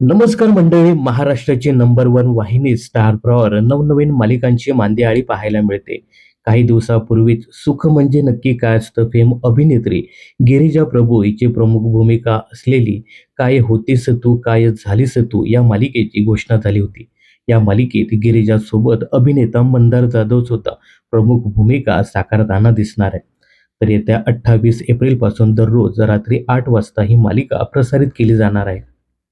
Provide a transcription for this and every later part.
नमस्कार मंडळी महाराष्ट्राची नंबर वन वाहिनी स्टार प्रॉवर नवनवीन मालिकांची मांदियाळी पाहायला मिळते. काही दिवसापूर्वीच सुख म्हणजे नक्की काय असतं फेम अभिनेत्री गिरिजा प्रभू हिची प्रमुख भूमिका असलेली काय होतीस तू काय झालीस तू या मालिकेची घोषणा झाली होती. या मालिकेत गिरिजासोबत अभिनेता मंदार जाधव सुद्धा प्रमुख भूमिका साकारताना दिसणार आहे. तर येत्या अठ्ठावीस एप्रिलपासून दररोज रात्री आठ वाजता ही मालिका प्रसारित केली जाणार आहे.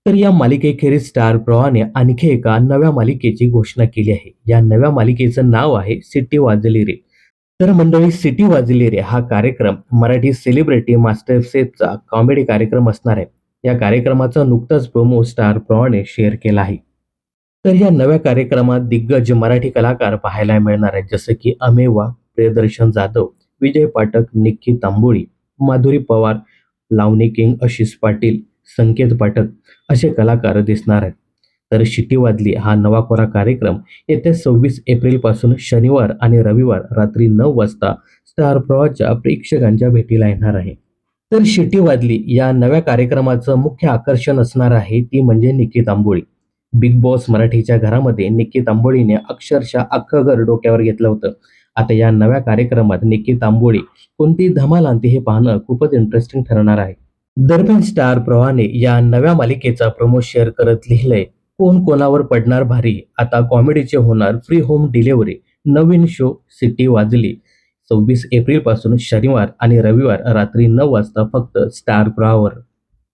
तर या मालिकेखेरीज स्टार प्रवाहाने आणखी एका नव्या मालिकेची घोषणा केली आहे. या नव्या मालिकेचं नाव आहे सिटी वाजली रे. तर मंडळी सिटी वाजली रे हा कार्यक्रम मराठी सेलिब्रिटी मास्टर सेफचा कॉमेडी कार्यक्रम असणार आहे. या कार्यक्रमाचा नुकताच प्रोमो स्टार प्रवाहाने शेअर केला आहे. तर या नव्या कार्यक्रमात दिग्गज मराठी कलाकार पाहायला मिळणार आहेत. जसं की अमेवा प्रियदर्शन जाधव विजय पाठक निक्की तांबोळी माधुरी पवार लावणी किंग आशिष पाटील संकेत पाठक असे कलाकार दिसणार आहेत. तर शिटी वाजली हा नवा कोरा कार्यक्रम येत्या सव्वीस एप्रिलपासून शनिवार आणि रविवार रात्री नऊ वाजता स्टार प्रवाहच्या प्रेक्षकांच्या भेटीला येणार आहे. तर शिटी वाजली या नव्या कार्यक्रमाचं मुख्य आकर्षण असणार आहे ती म्हणजे निक्की तांबोळी बिग बॉस मराठीच्या घरामध्ये निक्की तांबोळीने अक्षरशः अख्खं घर डोक्यावर घेतलं होतं. आता या नव्या कार्यक्रमात निक्की तांबोळी कोणती धमाल आणते हे पाहणं खूपच इंटरेस्टिंग ठरणार आहे. दरम्यान स्टार प्रवाहाने या नव्या मालिकेचा प्रमो शेअर करत लिहिलंय. कोण कोणावर पडणार भारी? आता कॉमेडीचे होणार फ्री होम डिलेव्हरी नवीन शो सिटी वाजली. सव्वीस एप्रिलपासून शनिवार आणि रविवार रात्री नऊ वाजता फक्त स्टार प्रवाहावर.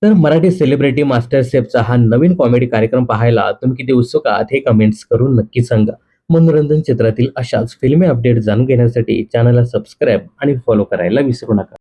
तर मराठी सेलिब्रिटी मास्टर सेफचा हा नवीन कॉमेडी कार्यक्रम पाहायला तुम्ही किती उत्सुक आहात हे कमेंट्स करून नक्की सांगा. मनोरंजन क्षेत्रातील अशाच फिल्मी अपडेट जाणून घेण्यासाठी चॅनलला सबस्क्राईब आणि फॉलो करायला विसरू नका.